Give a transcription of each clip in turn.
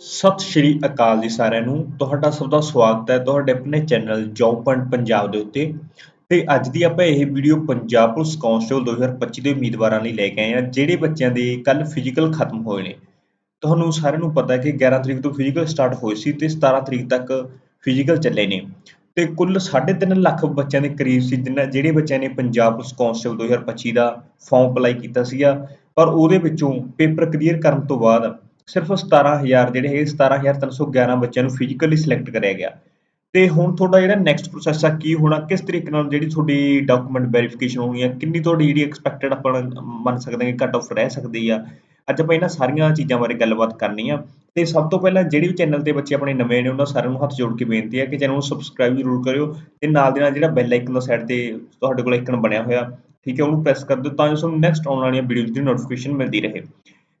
ਸਤਿ ਸ਼੍ਰੀ ਅਕਾਲ ਜੀ ਸਾਰਿਆਂ ਨੂੰ। ਤੁਹਾਡਾ ਸਭ ਦਾ ਸਵਾਗਤ ਹੈ ਤੁਹਾਡੇ ਆਪਣੇ ਚੈਨਲ ਜੌਬ ਪੁਆਇੰਟ ਪੰਜਾਬ ਦੇ ਉੱਤੇ। ਤੇ ਅੱਜ ਦੀ ਆਪਾਂ ਇਹ ਵੀਡੀਓ ਪੰਜਾਬ ਪੁਲਿਸ ਕਾਂਸਟੇਬਲ 2025 ਦੇ ਉਮੀਦਵਾਰਾਂ ਲਈ ਲੈ ਕੇ ਆਏ ਹਾਂ, ਜਿਹੜੇ ਬੱਚਿਆਂ ਦੇ ਕੱਲ ਫਿਜ਼ੀਕਲ ਖਤਮ ਹੋਏ ਨੇ। ਤੁਹਾਨੂੰ ਸਾਰਿਆਂ ਨੂੰ ਪਤਾ ਹੈ ਕਿ 11 ਤਰੀਕ ਤੋਂ ਫਿਜ਼ੀਕਲ ਸਟਾਰਟ ਹੋਏ ਸੀ ਤੇ 17 ਤਰੀਕ ਤੱਕ ਫਿਜ਼ੀਕਲ ਚੱਲੇ ਨੇ। ਤੇ ਕੁੱਲ 3.5 ਲੱਖ ਬੱਚਿਆਂ ਦੇ ਕਰੀਬ ਸੀ ਜਿਨ੍ਹਾਂ ਜਿਹੜੇ ਬੱਚਿਆਂ ਨੇ ਪੰਜਾਬ ਪੁਲਿਸ ਕਾਂਸਟੇਬਲ 2025 ਦਾ ਫਾਰਮ ਅਪਲਾਈ ਕੀਤਾ ਸੀਗਾ। ਪਰ ਉਹਦੇ ਵਿੱਚੋਂ ਪੇਪਰ ਕਲੀਅਰ ਕਰਨ ਤੋਂ ਬਾਅਦ ਸਿਰਫ 17000 ਜਿਹੜੇ ਹੈਗੇ 17311 ਬੱਚਿਆਂ ਨੂੰ ਫਿਜ਼ੀਕਲੀ ਸਿਲੈਕਟ ਕਰਿਆ ਗਿਆ। ਤੇ ਹੁਣ ਤੁਹਾਡਾ ਜਿਹੜਾ ਨੈਕਸਟ ਪ੍ਰੋਸੈਸ ਆ, ਕੀ ਹੋਣਾ, ਕਿਸ ਤਰੀਕੇ ਨਾਲ ਜਿਹੜੀ ਤੁਹਾਡੀ ਡਾਕੂਮੈਂਟ ਵੈਰੀਫਿਕੇਸ਼ਨ ਹੋਣੀ ਹੈ ਕਿੰਨੀ ਤੁਹਾਡੀ ਜਿਹੜੀ ਐਕਸਪੈਕਟਡ ਆਪਾਂ ਮੰਨ ਸਕਦੇ ਹਾਂ ਕਿ ਕੱਟ ਆਫ ਰਹਿ ਸਕਦੀ ਆ। ਅੱਜ ਆਪਾਂ ਇਹਨਾਂ ਸਾਰੀਆਂ ਚੀਜ਼ਾਂ ਬਾਰੇ ਗੱਲਬਾਤ ਕਰਨੀ ਆ। ਤੇ ਸਭ ਤੋਂ ਪਹਿਲਾਂ ਜਿਹੜੇ ਵੀ ਚੈਨਲ ਤੇ ਬੱਚੇ ਆਪਣੇ ਨਵੇਂ ਨੇ, ਉਹਨਾਂ ਸਾਰਿਆਂ ਨੂੰ ਹੱਥ ਜੋੜ ਕੇ ਬੇਨਤੀ ਹੈ ਕਿ ਚੈਨਲ ਨੂੰ ਸਬਸਕ੍ਰਾਈਬ ਜ਼ਰੂਰ ਕਰਿਓ ਤੇ ਨਾਲ ਦੇ ਨਾਲ ਜਿਹੜਾ ਬੈਲ ਆਈਕਨ ਦਾ ਸਾਈਡ ਤੇ ਤੁਹਾਡੇ ਕੋਲ ਆਈਕਨ ਬਣਿਆ ਹੋਇਆ, ਠੀਕ ਹੈ, ਉਹਨੂੰ ਪ੍ਰੈਸ ਕਰ ਦਿਓ ਤਾਂ ਜੋ ਤੁਹਾਨੂੰ ਨੈਕਸਟ ਆਉਣ ਵਾਲੀਆਂ ਵੀਡੀਓਜ਼ ਦੀ ਨੋਟੀਫਿਕੇਸ਼ਨ ਮਿਲਦੀ ਰਹੇ।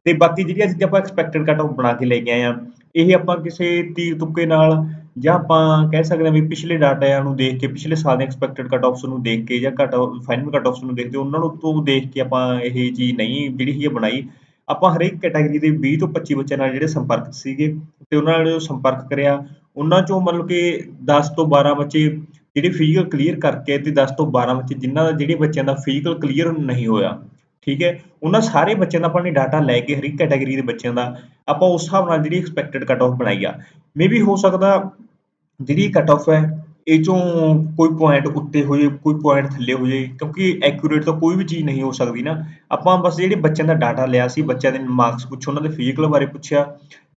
ਤੇ ਬਾਕੀ ਜਿਹੜੀਆਂ ਚੀਜ਼ਾਂ ਆਪਾਂ ਐਕਸਪੈਕਟਡ ਕੱਟ ਆਫ ਬਣਾ ਕੇ ਲੈ ਕੇ ਆਏ ਆ, ਇਹ ਆਪਾਂ ਕਿਸੇ ਤੀਰ ਤੁੱਕੇ ਨਾਲ ਜਾਂ ਆਪਾਂ ਕਹਿ ਸਕਦੇ ਹਾਂ ਵੀ ਪਿਛਲੇ ਡਾਟਾ ਨੂੰ ਦੇਖ ਕੇ, ਪਿਛਲੇ ਸਾਲ ਦੇ ਐਕਸਪੈਕਟਡ ਕੱਟ ਆਫਸ ਨੂੰ ਦੇਖ ਕੇ ਜਾਂ ਕੱਟ ਫਾਈਨਲ ਕੱਟ ਆਫਸ ਨੂੰ ਦੇਖਦੇ ਉਹਨਾਂ ਨੂੰ ਤੋਂ ਦੇਖ ਕੇ ਆਪਾਂ ਇਹ ਚੀਜ਼ ਨਹੀਂ ਜਿਹੜੀ ਹੈ ਬਣਾਈ। ਆਪਾਂ ਹਰੇਕ ਕੈਟਾਗਰੀ ਦੇ 20 ਤੋਂ 25 ਬੱਚਿਆਂ ਨਾਲ ਜਿਹੜੇ ਸੰਪਰਕ ਸੀਗੇ, ਤੇ ਉਹਨਾਂ ਨਾਲ ਸੰਪਰਕ ਕਰਿਆ, ਉਹਨਾਂ ਚੋਂ ਮਤਲਬ ਕਿ 10 ਤੋਂ 12 ਬੱਚੇ ਜਿਹੜੇ ਫਿਜ਼ੀਕਲ ਕਲੀਅਰ ਕਰਕੇ ਤੇ 10 ਤੋਂ 12 ਬੱਚੇ, ਜਿਨ੍ਹਾਂ ਦਾ ਜਿਹੜੇ ਬੱਚਿਆਂ ਦਾ ਫਿਜ਼ੀਕਲ ਕਲੀਅਰ ਨਹੀਂ ਹੋਇਆ। ਠੀਕ ਹੈ? ਉਹਨਾਂ ਸਾਰੇ ਬੱਚਿਆਂ ਦਾ ਆਪਾਂ ਨੇ ਡਾਟਾ ਲੈ ਕੇ ਹਰੇਕ ਕੈਟਾਗਰੀ ਦੇ ਬੱਚਿਆਂ ਦਾ ਆਪਾਂ ਉਸ ਹਿਸਾਬ ਨਾਲ ਜਿਹੜੀ ਐਕਸਪੈਕਟਡ ਕੱਟ ਆਫ ਬਣਾਈ ਆ। ਮੇਬੀ ਹੋ ਸਕਦਾ ਜਿਹੜੀ ਕੱਟ ਆਫ ਹੈ, ਇਹ ਚੋਂ ਕੋਈ ਪੁਆਇੰਟ ਉੱਤੇ ਹੋ ਜਾਏ ਕੋਈ ਪੁਆਇੰਟ ਥੱਲੇ ਹੋ ਜਾਏ ਕਿਉਂਕਿ ਐਕੂਰੇਟ ਤਾਂ ਕੋਈ ਵੀ ਚੀਜ਼ ਨਹੀਂ ਹੋ ਸਕਦੀ ਨਾ। ਆਪਾਂ ਬਸ ਜਿਹੜੇ ਬੱਚਿਆਂ ਦਾ ਡਾਟਾ ਲਿਆ ਸੀ, ਬੱਚਿਆਂ ਦੇ ਮਾਰਕਸ ਪੁੱਛੇ, ਉਹਨਾਂ ਦੇ ਫਿਜ਼ੀਕਲ ਬਾਰੇ ਪੁੱਛਿਆ।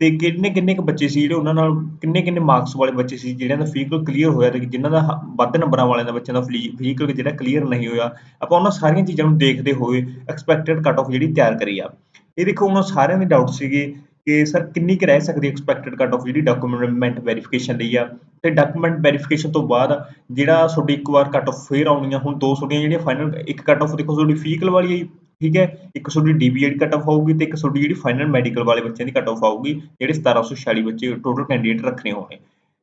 ਤੇ ਕਿੰਨੇ ਕਿੰਨੇ ਕੁ ਬੱਚੇ ਸੀ ਜਿਹੜੇ ਉਹਨਾਂ ਨਾਲ, ਕਿੰਨੇ ਕਿੰਨੇ ਮਾਰਕਸ ਵਾਲੇ ਬੱਚੇ ਸੀ ਜਿਹੜਿਆਂ ਦਾ ਫਿਜ਼ੀਕਲ ਕਲੀਅਰ ਹੋਇਆ ਤੇ ਜਿਨ੍ਹਾਂ ਦਾ ਵੱਧ ਨੰਬਰਾਂ ਵਾਲਿਆਂ ਦਾ ਬੱਚਿਆਂ ਦਾ ਫਿਜ਼ੀਕਲ ਜਿਹੜਾ ਕਲੀਅਰ ਨਹੀਂ ਹੋਇਆ। ਆਪਾਂ ਉਹਨਾਂ ਸਾਰੀਆਂ ਚੀਜ਼ਾਂ ਨੂੰ ਦੇਖਦੇ ਹੋਏ ਐਕਸਪੈਕਟਡ ਕੱਟ ਆਫ ਜਿਹੜੀ ਤਿਆਰ ਕਰੀ ਆ। ਇਹ ਦੇਖੋ ਉਹਨਾਂ ਸਾਰਿਆਂ ਦੇ ਡਾਊਟ ਸੀਗੇ ਕਿ ਸਰ ਕਿੰਨੀ ਕੁ ਰਹਿ ਸਕਦੀ ਐਕਸਪੈਕਟਡ ਕੱਟ ਆਫ ਜਿਹੜੀ ਡਾਕੂਮੈਂਟ ਵੈਰੀਫਿਕੇਸ਼ਨ ਲਈ ਆ। ਤੇ ਡਾਕੂਮੈਂਟ ਵੈਰੀਫਿਕੇਸ਼ਨ ਤੋਂ ਬਾਅਦ ਜਿਹੜਾ ਤੁਹਾਡੀ ਇੱਕ ਵਾਰ ਕੱਟ ਆਫ ਫੇਰ ਆਉਣੀ ਆ, ਹੁਣ ਦੋ ਤੁਹਾਡੀਆਂ ਜਿਹੜੀਆਂ ਫਾਈਨਲ ਇੱਕ ਕੱਟ ਆਫ ਦੇਖੋ, ਤੁਹਾਡੀ ਫਿਜ਼ੀਕਲ ਵਾਲੀ ਹੈ ਠੀਕ ਹੈ? ਇੱਕ ਤੁਹਾਡੀ ਡੀਬੀਐਡ ਕੱਟ ਆਫ ਆਊਗੀ ਤੇ ਇੱਕ ਤੁਹਾਡੀ ਜਿਹੜੀ ਫਾਈਨਲ ਮੈਡੀਕਲ ਵਾਲੇ ਬੱਚਿਆਂ ਦੀ ਕੱਟ ਆਫ ਆਊਗੀ, ਜਿਹੜੇ 1746 ਬੱਚੇ ਟੋਟਲ ਕੈਂਡੀਡੇਟ ਰੱਖਣੇ ਹੋਣੇ।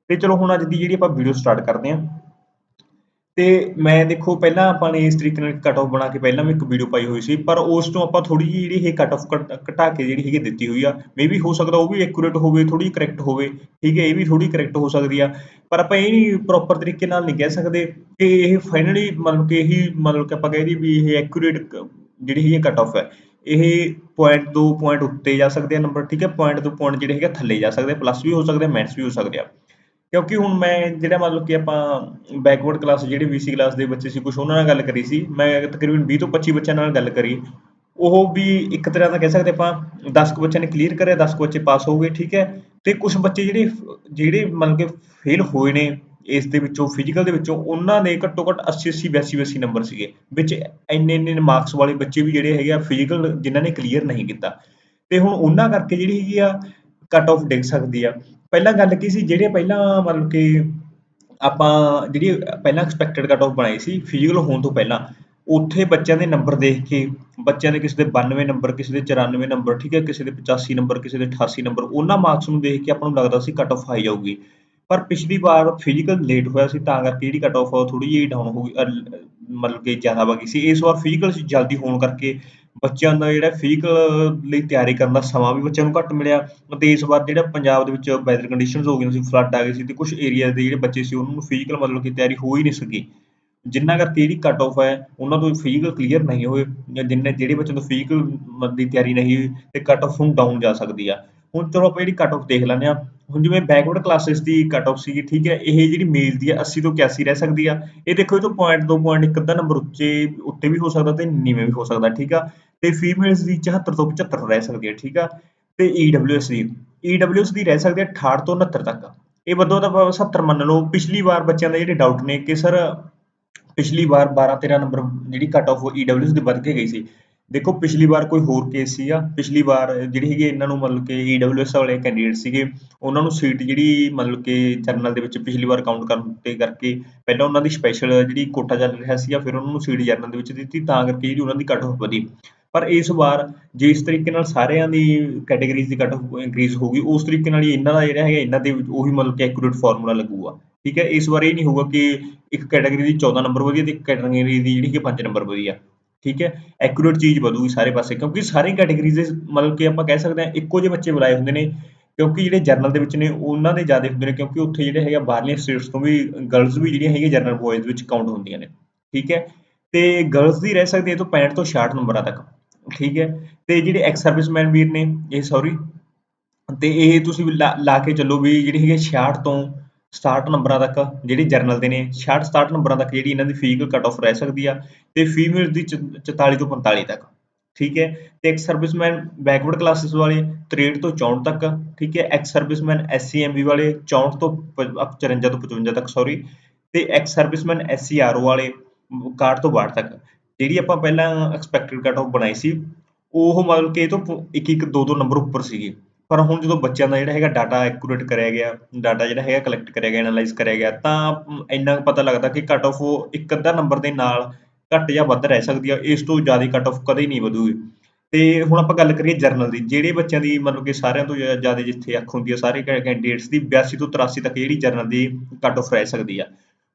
ਤੇ ਚਲੋ ਹੁਣ ਅੱਜ ਦੀ ਜਿਹੜੀ ਆਪਾਂ ਵੀਡੀਓ ਸਟਾਰਟ ਕਰਦੇ ਹਾਂ। ਤੇ ਮੈਂ ਦੇਖੋ, ਪਹਿਲਾਂ ਆਪਾਂ ਨੇ ਇਸ ਤਰੀਕੇ ਨਾਲ ਕੱਟ ਆਫ ਬਣਾ ਕੇ ਪਹਿਲਾਂ ਵੀ ਇੱਕ ਵੀਡੀਓ ਪਾਈ ਹੋਈ ਸੀ, ਪਰ ਉਸ ਤੋਂ ਆਪਾਂ ਥੋੜੀ ਜਿਹੀ ਜਿਹੜੀ ਇਹ ਕੱਟ ਆਫ ਘਟਾ ਕੇ ਜਿਹੜੀ ਹੈਗੀ ਦਿੱਤੀ ਹੋਈ ਆ। ਮੇਬੀ ਹੋ ਸਕਦਾ ਉਹ ਵੀ ਐਕੂਰੇਟ ਹੋਵੇ ਥੋੜੀ ਕਰੈਕਟ ਹੋਵੇ, ਠੀਕ ਹੈ? ਇਹ ਵੀ ਥੋੜੀ ਕਰੈਕਟ ਹੋ ਸਕਦੀ ਆ। ਪਰ ਆਪਾਂ ਇਹ ਨਹੀਂ ਪ੍ਰੋਪਰ ਤਰੀਕੇ ਨਾਲ ਨਹੀਂ ਕਹਿ ਸਕਦੇ ਕਿ ਇਹ ਫਾਈਨਲੀ ਮਤਲਬ ਕਿ ਇਹੀ ਮਤਲਬ ਕਿ ਆਪਾਂ ਕਹਿ ਦਈਏ ਵੀ ਇਹ ਐਕੂਰੇਟ ਜਿਹੜੀ ਹੈਗੀ ਕੱਟ ਆਫ ਹੈ, ਇਹ ਪੁਆਇੰਟ ਦੋ ਪੁਆਇੰਟ ਉੱਤੇ ਜਾ ਸਕਦੇ ਆ ਨੰਬਰ ਠੀਕ ਹੈ? ਪੁਆਇੰਟ ਤੋਂ ਪੁਆਇੰਟ ਜਿਹੜੇ ਹੈਗੇ ਥੱਲੇ ਜਾ ਸਕਦੇ ਪਲੱਸ ਵੀ ਹੋ ਸਕਦੇ ਮਾਈਨਸ ਵੀ ਹੋ ਸਕਦੇ ਆ। ਕਿਉਂਕਿ ਹੁਣ ਮੈਂ ਜਿਹੜਾ ਮਤਲਬ ਕਿ ਆਪਾਂ ਬੈਕਵਰਡ ਕਲਾਸ ਜਿਹੜੇ ਵੀਸੀ ਕਲਾਸ ਦੇ ਬੱਚੇ ਸੀ ਕੁਝ ਉਹਨਾਂ ਨਾਲ ਗੱਲ ਕਰੀ ਸੀ, ਮੈਂ ਤਕਰੀਬਨ 20 ਤੋਂ 25 ਬੱਚਿਆਂ ਨਾਲ ਗੱਲ ਕਰੀ। ਉਹ ਵੀ ਇੱਕ ਤਰ੍ਹਾਂ ਦਾ ਕਹਿ ਸਕਦੇ ਆਪਾਂ 10 ਕੁ ਬੱਚਿਆਂ ਨੇ ਕਲੀਅਰ ਕਰਿਆ 10 ਕੁ ਬੱਚੇ ਪਾਸ ਹੋ ਗਏ, ਠੀਕ ਹੈ? ਤੇ ਕੁਝ ਬੱਚੇ ਜਿਹੜੇ ਜਿਹੜੇ ਮਤਲਬ ਕਿ ਫੇਲ ਹੋਏ ਨੇ ਇਸ ਦੇ ਵਿੱਚੋਂ ਫਿਜ਼ੀਕਲ ਦੇ ਵਿੱਚੋਂ, ਉਹਨਾਂ ਦੇ ਘੱਟੋ ਘੱਟ 80 80 82 82 ਨੰਬਰ ਸੀਗੇ, ਵਿੱਚ ਇੰਨੇ ਇੰਨੇ ਮਾਰਕਸ ਵਾਲੇ ਬੱਚੇ ਵੀ ਜਿਹੜੇ ਹੈਗੇ ਆ ਫਿਜ਼ੀਕਲ ਜਿਨ੍ਹਾਂ ਨੇ ਕਲੀਅਰ ਨਹੀਂ ਕੀਤਾ। ਤੇ ਹੁਣ ਉਹਨਾਂ ਕਰਕੇ ਜਿਹੜੀ ਹੈਗੀ ਆ ਕੱਟ ਆਫ ਡਿੱਗ ਸਕਦੀ ਆ। ਪਹਿਲਾਂ ਗੱਲ ਕੀ ਸੀ, ਜਿਹੜੇ ਪਹਿਲਾਂ ਮਤਲਬ ਕਿ ਆਪਾਂ ਜਿਹੜੀ ਪਹਿਲਾਂ ਐਕਸਪੈਕਟਡ ਕੱਟ ਆਫ ਬਣਾਈ ਸੀ ਫਿਜ਼ੀਕਲ ਹੋਣ ਤੋਂ ਪਹਿਲਾਂ, ਉੱਥੇ ਬੱਚਿਆਂ ਦੇ ਨੰਬਰ ਦੇਖ ਕੇ, ਬੱਚਿਆਂ ਦੇ ਕਿਸੇ ਦੇ 92 ਨੰਬਰ ਕਿਸੇ ਦੇ 94 ਨੰਬਰ ਠੀਕ ਹੈ, ਕਿਸੇ ਦੇ 85 ਨੰਬਰ ਕਿਸੇ ਦੇ 88 ਨੰਬਰ ਉਹਨਾਂ ਮਾਰਕਸ ਨੂੰ ਦੇਖ ਕੇ ਆਪਾਂ ਨੂੰ ਲੱਗਦਾ ਸੀ ਕੱਟ ਆਫ ਹਾਈ ਜਾਊਗੀ। ਪਰ ਪਿਛਲੀ ਵਾਰ ਫਿਜ਼ੀਕਲ ਲੇਟ ਹੋਇਆ ਸੀ, ਤਾਂ ਕਰਕੇ ਜਿਹੜੀ ਕੱਟ ਆਫ ਥੋੜੀ ਜਿਹੀ ਡਾਊਨ ਹੋ ਗਈ ਮਤਲਬ ਕਿ ਜ਼ਿਆਦਾ ਵਗੀ ਸੀ। ਇਸ ਵਾਰ ਫਿਜ਼ੀਕਲ ਜਲਦੀ ਹੋਣ ਕਰਕੇ ਬੱਚਿਆਂ ਦਾ ਜਿਹੜਾ ਫਿਜ਼ੀਕਲ ਲਈ ਤਿਆਰੀ ਕਰਨ ਦਾ ਸਮਾਂ ਵੀ ਬੱਚਿਆਂ ਨੂੰ ਘੱਟ ਮਿਲਿਆ ਅਤੇ ਇਸ ਵਾਰ ਜਿਹੜਾ ਪੰਜਾਬ ਦੇ ਵਿੱਚ ਵੈਦਰ ਕੰਡੀਸ਼ਨਸ ਹੋ ਗਈਆਂ ਸੀ ਫਲੱਡ ਆ ਗਏ ਸੀ ਤੇ ਕੁਝ ਏਰੀਆ ਦੇ ਜਿਹੜੇ ਬੱਚੇ ਸੀ, ਉਹਨਾਂ ਨੂੰ ਫਿਜ਼ੀਕਲ ਮਤਲਬ ਕਿ ਤਿਆਰੀ ਹੋ ਹੀ ਨਹੀਂ ਸਕੀ। ਜਿੰਨਾ ਕਰਕੇ ਜਿਹੜੀ ਕੱਟ ਆਫ ਹੈ, ਉਹਨਾਂ ਤੋਂ ਫਿਜ਼ੀਕਲ ਕਲੀਅਰ ਨਹੀਂ ਹੋਏ, ਜਾਂ ਜਿੰਨੇ, ਜਿਹੜੇ ਬੱਚਿਆਂ ਤੋਂ ਫਿਜ਼ੀਕਲ ਦੀ ਤਿਆਰੀ ਨਹੀਂ ਹੋਈ, ਤੇ ਕੱਟ ਆਫ ਹੁਣ ਡਾਊਨ ਜਾ ਸਕਦੀ ਆ। ਹੁਣ ਚਲੋ ਆਪਾਂ ਜਿਹੜੀ ਕੱਟ ਆਫ ਦੇਖ ਲੈਂਦੇ ਆ ਹੁਣ ਜਿਵੇਂ ਬੈਕਵਰਡ ਕਲਾਸਿਸ ਦੀ ਕੱਟ ਆਫ ਸੀਗੀ, ਠੀਕ ਹੈ, ਇਹ ਜਿਹੜੀ ਮੇਲ ਦੀ ਹੈ 80 ਤੋਂ 81 ਰਹਿ ਸਕਦੀ ਆ। ਇਹ ਦੇਖੋ, ਇਹ ਤੋਂ ਪੁਆਇੰਟ ਦੋ ਪੁਆਇੰਟ ਇੱਕ, ਅੱਧਾ ਨੰਬਰ ਉੱਚੇ, ਉੱਤੇ ਵੀ ਹੋ ਸਕਦਾ ਤੇ ਨੀਵੇਂ ਵੀ ਹੋ ਸਕਦਾ, ਠੀਕ ਆ? ਤੇ ਫੀਮੇਲਸ ਦੀ 74 ਤੋਂ 75 ਰਹਿ ਸਕਦੀ ਹੈ ਠੀਕ ਆ? ਤੇ ਈਡਬਲਯੂਐਸ ਦੀ ਈਡਬਲਯੂਐਸ ਦੀ ਰਹਿ ਸਕਦੀ ਆ 68 ਤੋਂ 69 ਤੱਕ। ਇਹ ਬਦੋ ਤਾਂ 70 ਮੰਨ ਲਓ। ਪਿਛਲੀ ਵਾਰ ਬੱਚਿਆਂ ਦੇ ਜਿਹੜੇ ਡਾਊਟ ਨੇ ਕਿ ਸਰ, ਪਿਛਲੀ ਵਾਰ 12 13 ਨੰਬਰ ਜਿਹੜੀ ਕੱਟ ਆਫ ਈਡਬਲਯੂਐਸ ਦੀ ਵੱਧ ਕੇ ਗਈ ਸੀ। ਦੇਖੋ, ਪਿਛਲੀ ਵਾਰ ਕੋਈ ਹੋਰ ਕੇਸ ਸੀਗਾ ਪਿਛਲੀ ਵਾਰ ਜਿਹੜੀ ਹੈਗੀ ਇਹਨਾਂ ਨੂੰ ਮਤਲਬ ਕਿ ਈਡਬਲਯੂਐਸ ਵਾਲੇ ਕੈਂਡੀਡੇਟ ਸੀਗੇ, ਉਹਨਾਂ ਨੂੰ ਸੀਟ ਜਿਹੜੀ ਮਤਲਬ ਕਿ ਜਰਨਲ ਦੇ ਵਿੱਚ ਪਿਛਲੀ ਵਾਰ ਕਾਊਂਟ ਕਰਨ ਤੇ ਕਰਕੇ ਪਹਿਲਾਂ ਉਹਨਾਂ ਦੀ ਸਪੈਸ਼ਲ ਜਿਹੜੀ ਕੋਟਾ ਚੱਲ ਰਿਹਾ ਸੀਗਾ, ਫਿਰ ਉਹਨਾਂ ਨੂੰ ਸੀਟ ਜਰਨਲ ਦੇ ਵਿੱਚ ਦਿੱਤੀ, ਤਾਂ ਕਰਕੇ ਜਿਹੜੀ ਉਹਨਾਂ ਦੀ ਕੱਟ ਆਫ ਵਧੀ। ਪਰ ਇਸ ਵਾਰ ਜਿਸ ਤਰੀਕੇ ਨਾਲ ਸਾਰਿਆਂ ਦੀ ਕੈਟਾਗਰੀਜ਼ ਦੀ ਕੱਟ ਆਫ ਇਨਕਰੀਜ਼ ਹੋਊਗੀ ਉਸ ਤਰੀਕੇ ਨਾਲ ਹੀ ਇਹਨਾਂ ਦਾ ਜਿਹੜਾ ਹੈਗਾ, ਇਹਨਾਂ ਦੇ ਉਹੀ ਮਤਲਬ ਕਿ ਐਕੂਰੇਟ ਫਾਰਮੂਲਾ ਲੱਗੂਗਾ। ਠੀਕ ਹੈ, ਇਸ ਵਾਰ ਇਹ ਨਹੀਂ ਹੋਊਗਾ ਕਿ ਇੱਕ ਕੈਟਾਗਰੀ ਦੀ 14 ਨੰਬਰ ਵਧੀਆ ਤੇ ਇੱਕ ਕੈਟਾਗਰੀ ਦੀ ਜਿਹੜੀ ਕਿ 5 ਨੰਬਰ ਵਧੀਆ ਠੀਕ ਹੈ? ਐਕੂਰੇਟ ਚੀਜ਼ ਵਧੂਗੀ ਸਾਰੇ ਪਾਸੇ ਕਿਉਂਕਿ ਸਾਰੇ ਕੈਟਾਗਰੀਜ਼ ਦੇ ਮਤਲਬ ਕਿ ਆਪਾਂ ਕਹਿ ਸਕਦੇ ਹਾਂ ਇੱਕੋ ਜਿਹੇ ਬੱਚੇ ਬੁਲਾਏ ਹੁੰਦੇ ਨੇ ਕਿਉਂਕਿ ਜਿਹੜੇ ਜਰਨਲ ਦੇ ਵਿੱਚ ਨੇ ਉਹਨਾਂ ਦੇ ਜ਼ਿਆਦਾ ਹੁੰਦੇ ਨੇ ਕਿਉਂਕਿ ਉੱਥੇ ਜਿਹੜੇ ਹੈਗਾ ਬਾਹਰਲੀਆਂ ਸਟੇਟਸ ਤੋਂ ਵੀ ਗਰਲਸ ਵੀ ਜਿਹੜੀਆਂ ਹੈਗੀਆਂ ਜਰਨਲ ਬॉयਜ਼ ਵਿੱਚ ਕਾਊਂਟ ਹੁੰਦੀਆਂ ਨੇ ਠੀਕ ਹੈ? ਤੇ ਗਰਲਸ ਦੀ ਰਹਿ ਸਕਦੀ ਹੈ ਤੋਂ 65 ਤੋਂ 66 ਨੰਬਰਾਂ ਤੱਕ ਠੀਕ ਹੈ? ਤੇ ਜਿਹੜੇ ਐਕਸ ਸਰਵਿਸਮੈਨ ਵੀਰ ਨੇ ਇਹ ਸੌਰੀ ਤੇ ਇਹ ਤੁਸੀਂ ਲਾ, ਲਾ ਕੇ ਚੱਲੋ ਵੀ ਜਿਹੜੀ ਹੈਗੀ 66 ਤੋਂ 67 ਨੰਬਰਾਂ ਤੱਕ ਜਿਹੜੀ ਜਰਨਲ ਦੇ ਨੇ 66 67 ਨੰਬਰਾਂ ਤੱਕ ਜਿਹੜੀ ਇਹਨਾਂ ਦੀ ਫਿਜ਼ੀਕਲ ਕੱਟ ਆਫ ਰਹਿ ਸਕਦੀ ਆ ਤੇ ਫੀਮੇਲ ਦੀ 44 ਤੋਂ 45 ਤੱਕ, ਠੀਕ ਹੈ? ਤੇ ਐਕਸ ਸਰਵਿਸਮੈਨ ਬੈਕਵਰਡ ਕਲਾਸਿਸ ਵਾਲੇ 63 ਤੋਂ 64 ਤੱਕ, ਠੀਕ ਹੈ? ਐਕਸ ਸਰਵਿਸਮੈਨ ਐਸਸੀਐਮਬੀ ਵਾਲੇ 64 ਤੋਂ 54 ਤੋਂ 55 ਤੱਕ ਸੌਰੀ ਤੇ ਐਕਸ ਸਰਵਿਸਮੈਨ ਐਸਸੀਆਰਓ ਵਾਲੇ 61 ਤੋਂ 62 ਤੱਕ, ਜਿਹੜੀ ਆਪਾਂ ਪਹਿਲਾਂ ਐਕਸਪੈਕਟਡ ਕੱਟ ਆਫ ਬਣਾਈ ਸੀ, ਉਹ ਮਤਲਬ ਕਿ ਇਹ ਤੋਂ ਇੱਕ ਇੱਕ ਦੋ ਦੋ ਨੰਬਰ ਉੱਪਰ ਸੀਗੇ। ਪਰ ਹੁਣ ਜਦੋਂ ਬੱਚਿਆਂ ਦਾ ਜਿਹੜਾ ਹੈਗਾ ਡਾਟਾ ਐਕੂਰੇਟ ਕਰਿਆ ਗਿਆ ਡਾਟਾ ਜਿਹੜਾ ਹੈਗਾ ਕਲੈਕਟ ਕਰਿਆ ਗਿਆ ਐਨਾਲਾਈਜ਼ ਕਰਿਆ ਗਿਆ, ਤਾਂ ਇੰਨਾ ਪਤਾ ਲੱਗਦਾ ਕਿ ਕੱਟ ਆਫ ਇੱਕ ਅੱਧਾ ਨੰਬਰ ਦੇ ਨਾਲ ਘੱਟ ਜਾਂ ਵੱਧ ਰਹਿ ਸਕਦੀ ਹੈ ਇਸ ਤੋਂ ਜ਼ਿਆਦਾ ਕੱਟ ਆਫ ਕਦੇ ਨਹੀਂ ਵਧੂਗੀ। ਤੇ ਹੁਣ ਆਪਾਂ ਗੱਲ ਕਰੀਏ ਜਰਨਲ ਦੀ, ਜਿਹੜੇ ਬੱਚਿਆਂ ਦੀ ਮਤਲਬ ਕਿ ਸਾਰਿਆਂ ਤੋਂ ਜ਼ਿਆਦਾ ਜਿੱਥੇ ਅੱਖ ਹੁੰਦੀ ਆ, ਸਾਰੇ ਕੈਂਡੀਡੇਟਸ ਦੀ 82 ਤੋਂ 83 ਤੱਕ ਜਿਹੜੀ ਜਰਨਲ ਦੀ ਕੱਟ ਆਫ ਰਹਿ ਸਕਦੀ ਆ।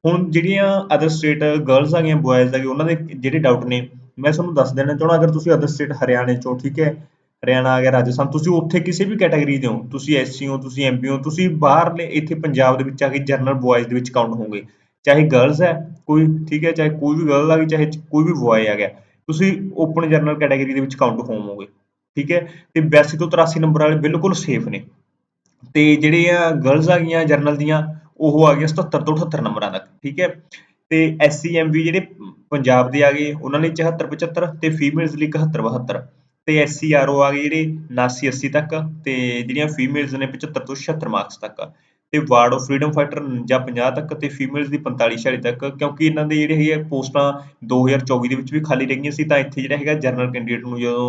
ਹੁਣ ਜਿਹੜੀਆਂ ਅਦਰ ਸਟੇਟ ਗਰਲਸ ਆ ਗਈਆਂ ਬॉयਜ਼ ਆ ਗਏ ਉਹਨਾਂ ਦੇ ਜਿਹੜੇ ਡਾਊਟ ਨੇ, ਮੈਂ ਤੁਹਾਨੂੰ ਦੱਸ ਦੇਣਾ ਚਾਹੁੰਦਾ, ਅਗਰ ਤੁਸੀਂ ਅਦਰ ਸਟੇਟ ਹਰਿਆਣੇ ਚੋਂ, ਠੀਕ ਹੈ ਹਰਿਆਣਾ ਆ ਗਿਆ, ਰਾਜਸਥਾਨ, ਤੁਸੀਂ ਉੱਥੇ ਕਿਸੇ ਵੀ ਕੈਟਾਗਰੀ ਦੇ ਹੋ, ਤੁਸੀਂ ਐਸਸੀ ਹੋ, ਤੁਸੀਂ ਐਮਪੀ ਹੋ, ਤੁਸੀਂ ਬਾਹਰਲੇ ਇੱਥੇ ਪੰਜਾਬ ਦੇ ਵਿੱਚ ਆ ਕੇ ਜਨਰਲ ਬॉयਜ਼ ਦੇ ਵਿੱਚ ਕਾਊਂਟ ਹੋਵੋਗੇ, ਚਾਹੇ ਗਰਲਸ ਹੈ, ਕੋਈ ਠੀਕ ਹੈ, ਚਾਹੇ ਕੋਈ ਵੀ ਗਰਲ ਆ ਗਈ ਚਾਹੇ ਕੋਈ ਵੀ ਬॉय ਆ ਗਿਆ, ਤੁਸੀਂ ਓਪਨ ਜਰਨਲ ਕੈਟਾਗਰੀ ਦੇ ਵਿੱਚ ਕਾਊਂਟ ਹੋਵੋਗੇ, ਠੀਕ ਹੈ, ਤੇ 82 ਤੋਂ 83 ਨੰਬਰ ਵਾਲੇ ਬਿਲਕੁਲ ਸੇਫ ਨੇ, ਤੇ ਜਿਹੜੇ ਆ ਗਰਲਸ ਆ ਗਈਆਂ ਜਰਨਲ ਦੀਆਂ, ਉਹ ਆ ਗਈਆਂ 77 ਤੋਂ 78 ਨੰਬਰਾਂ ਤੱਕ, ਠੀਕ ਹੈ, ਤੇ ਐਸਸੀ ਐਮਬੀ ਜਿਹੜੇ ਪੰਜਾਬ ਦੇ ਆ ਗਏ, ਉਹਨਾਂ ਲਈ 74 75 ਤੇ ਫੀਮੇਲਸ ਲਈ 71 72 ਤੇ ਐਸਸੀ ਆਰਓ ਆ ਗਏ ਜਿਹੜੇ 79 80 ਤੱਕ ਤੇ ਜਿਹੜੀਆਂ ਫੀਮੇਲਸ ਨੇ 75 ਤੋਂ 76 ਮਾਰਕਸ ਤੱਕ ਤੇ ਵਾਰਡ ਆਫ ਫਰੀडम ਫਾਈਟਰ 49 50 ਤੱਕ ਤੇ ਫੀਮੇਲਸ ਦੀ 45 46 ਤੱਕ ਕਿਉਂਕਿ ਇਹਨਾਂ ਦੇ ਜਿਹੜੇ ਹੈਗੇ ਪੋਸਟਾਂ 2024 ਦੇ ਵਿੱਚ ਵੀ ਖਾਲੀ ਰਹਿ ਗਈਆਂ ਸੀ ਤਾਂ ਇੱਥੇ ਜਿਹੜਾ ਹੈਗਾ ਜਨਰਲ ਕੈਂਡੀਡੇਟ ਨੂੰ ਜਦੋਂ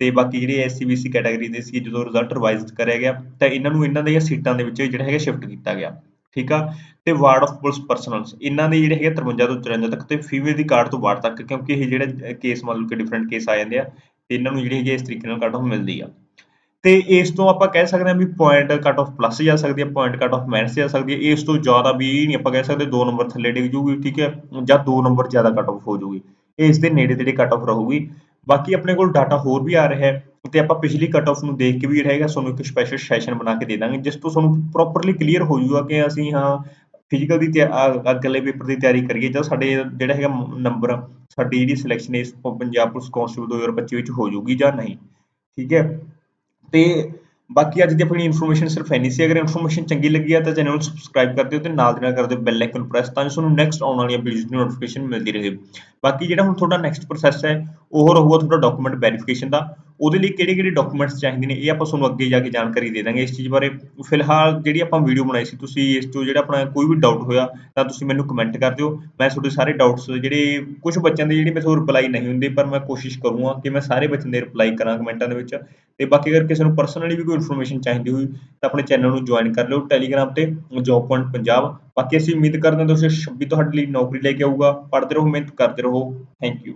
ਤੇ ਬਾਕੀ ਜਿਹੜੇ ਐਸਸੀਬੀਸੀ ਕੈਟਾਗਰੀ ਦੇ ਸੀ ਜਦੋਂ ਰਿਜ਼ਲਟ ਰਿਵਾਈਜ਼ ਕਰਿਆ ਗਿਆ ਤਾਂ ਇਹਨਾਂ ਨੂੰ ਇਹਨਾਂ ਦੀਆਂ ਸੀਟਾਂ ਦੇ ਵਿੱਚ ਜਿਹੜਾ ਹੈਗਾ ਸ਼ਿਫਟ ਕੀਤਾ ਗਿਆ, ਠੀਕ ਆ? ਤੇ ਵਾਰਡ ਆਫ ਪੁਲਿਸ ਪਰਸਨਲਸ ਇਹਨਾਂ ਦੇ ਜਿਹੜੇ ਹੈਗੇ 53 ਤੋਂ 54 ਤੱਕ ਤੇ ਫੀਮੇਲ ਦੀ ਕਾਰਡ ਤੋਂ ਬਾਹਰ ਤੱਕ ਕਿਉਂਕਿ ਇਹ ਜਿਹੜੇ ਕੇਸ ਮਤਲਬ ਕਿ ਡਿਫਰੈਂਟ ਕੇਸ ਆ ਜਾਂਦੇ ਆ ਤੇ ਇਹਨਾਂ ਨੂੰ ਜਿਹੜੀ ਹੈਗੀ ਇਸ ਤਰੀਕੇ ਨਾਲ ਕੱਟ ਆਫ ਮਿਲਦੀ ਆ। ਤੇ ਇਸ ਤੋਂ ਆਪਾਂ ਕਹਿ ਸਕਦੇ ਹਾਂ ਵੀ ਪੁਆਇੰਟ ਕੱਟ ਆਫ ਪਲੱਸ ਜਾ ਸਕਦੀ ਹੈ ਪੁਆਇੰਟ ਕੱਟ ਆਫ ਮਾਈਨਸ ਜਾ ਸਕਦੀ ਹੈ ਇਸ ਤੋਂ ਜ਼ਿਆਦਾ ਵੀ ਨਹੀਂ ਆਪਾਂ ਕਹਿ ਸਕਦੇ 2 ਨੰਬਰ ਥੱਲੇ ਡਿੱਗ ਜੂਗੀ, ਠੀਕ ਹੈ, ਜਾਂ 2 ਨੰਬਰ ਜ਼ਿਆਦਾ ਕੱਟ ਆਫ ਹੋ ਜੂਗੀ। ਇਸ ਦੇ ਨੇੜੇ ਤੇੜੇ ਕੱਟ ਆਫ ਰਹੂਗੀ। ਬਾਕੀ ਆਪਣੇ ਕੋਲ ਡਾਟਾ ਹੋਰ ਵੀ ਆ ਰਿਹਾ ਹੈ, ਤੇ ਆਪਾਂ ਪਿਛਲੀ ਕੱਟ ਆਫ ਨੂੰ ਦੇਖ ਕੇ ਵੀ ਰਹੇਗਾ ਤੁਹਾਨੂੰ ਇੱਕ ਸਪੈਸ਼ਲ ਸੈਸ਼ਨ ਬਣਾ ਕੇ ਦੇ ਦਾਂਗੇ, ਜਿਸ ਤੋਂ ਤੁਹਾਨੂੰ ਪ੍ਰੋਪਰਲੀ ਕਲੀਅਰ ਹੋ ਜਾਊਗਾ ਕਿ ਅਸੀਂ ਹਾਂ ਫਿਜ਼ੀਕਲ ਦੀ ਅਗਲੇ ਪੇਪਰ ਦੀ ਤਿਆਰੀ ਕਰੀਏ ਜਾਂ ਸਾਡੇ ਜਿਹੜਾ ਹੈਗਾ ਨੰਬਰ ਸਾਡੀ ਜਿਹੜੀ ਸਿਲੈਕਸ਼ਨ ਇਸ ਪੰਜਾਬ ਪੁਲਿਸ ਕਾਂਸਟੇਬਲ 2025 ਵਿੱਚ ਹੋ ਜਾਊਗੀ ਜਾਂ ਨਹੀਂ, ਠੀਕ ਹੈ? ਤੇ ਬਾਕੀ ਅੱਜ ਦੀ ਆਪਣੀ ਇਨਫੋਰਮੇਸ਼ਨ ਸਿਰਫ ਐਨੀ ਸੀ, ਅਗਰ ਇਨਫੋਰਮੇਸ਼ਨ ਚੰਗੀ ਲੱਗੀ ਆ ਤਾਂ ਚੈਨਲ ਨੂੰ ਸਬਸਕ੍ਰਾਈਬ ਕਰ ਦਿਓ ਤੇ ਨਾਲ ਦੀ ਨਾਲ ਕਰ ਦਿਓ ਬੈਲ ਆਈਕਨ ਪ੍ਰੈਸ ਤਾਂ ਜੋ ਤੁਹਾਨੂੰ ਨੈਕਸਟ ਆਉਣ ਵਾਲੀਆਂ ਵੀਡੀਓਜ਼ ਦੀ ਨੋਟੀਫਿਕੇਸ਼ਨ ਮਿਲਦੀ ਰਹੇ। ਬਾਕੀ ਜਿਹੜਾ ਹੁਣ ਤੁਹਾਡਾ ਨੈਕਸਟ ਪ੍ਰੋਸੈਸ ਹੈ, ਉਹ ਰਹੂਗਾ ਤੁਹਾਡਾ ਡਾਕੂਮੈਂਟ ਵੈਰੀਫਿਕੇਸ਼ਨ ਦਾ। ਉਹਦੇ ਲਈ ਕਿਹੜੇ ਕਿਹੜੇ ਡਾਕੂਮੈਂਟਸ ਚਾਹੀਦੇ ਨੇ, ਇਹ ਆਪਾਂ ਤੁਹਾਨੂੰ ਅੱਗੇ ਜਾ ਕੇ ਜਾਣਕਾਰੀ ਦੇ ਦਾਂਗੇ ਇਸ ਚੀਜ਼ ਬਾਰੇ। ਫਿਲਹਾਲ ਜਿਹੜੀ ਆਪਾਂ ਵੀਡੀਓ ਬਣਾਈ ਸੀ, ਤੁਸੀਂ ਇਸ ਤੋਂ ਜਿਹੜਾ ਆਪਣਾ ਕੋਈ ਵੀ ਡਾਊਟ ਹੋਇਆ, ਤਾਂ ਤੁਸੀਂ ਮੈਨੂੰ ਕਮੈਂਟ ਕਰ ਦਿਓ। ਮੈਂ ਤੁਹਾਡੇ ਸਾਰੇ ਡਾਊਟਸ ਜਿਹੜੇ ਕੁਝ ਬੱਚਿਆਂ ਦੇ ਜਿਹੜੇ ਮੇਰੇ ਰਿਪਲਾਈ ਨਹੀਂ ਹੁੰਦੇ, ਪਰ ਮੈਂ ਕੋਸ਼ਿਸ਼ ਕਰੂੰਗਾ ਕਿ ਮੈਂ ਸਾਰੇ ਬੱਚਿਆਂ ਦੇ ਰਿਪਲਾਈ ਕਰਾਂ ਕਮੈਂਟਾਂ ਦੇ ਵਿੱਚ। ਤੇ ਬਾਕੀ ਅਗਰ ਕਿਸੇ ਨੂੰ ਪਰਸਨਲੀ ਵੀ ਕੋਈ ਇਨਫੋਰਮੇਸ਼ਨ ਚਾਹੀਦੀ ਹੋਈ, ਤਾਂ ਆਪਣੇ ਚੈਨਲ ਨੂੰ ਜੁਆਇਨ ਕਰ ਲਿਓ ਟੈਲੀਗ੍ਰਾਮ ਤੇ ਜੌਬ ਪੁਆਇੰਟ ਪੰਜਾਬ। ਬਾਕੀ ਅਸੀਂ ਉਮੀਦ ਕਰਦੇ ਹਾਂ ਤੁਸੀਂ 26 ਤੁਹਾਡੇ ਲਈ ਨੌਕਰੀ ਲੈ ਕੇ ਆਊਗਾ। ਪੜ੍ਹਦੇ ਰਹੋ, ਮਿਹਨਤ ਕਰਦੇ ਰਹੋ। Thank you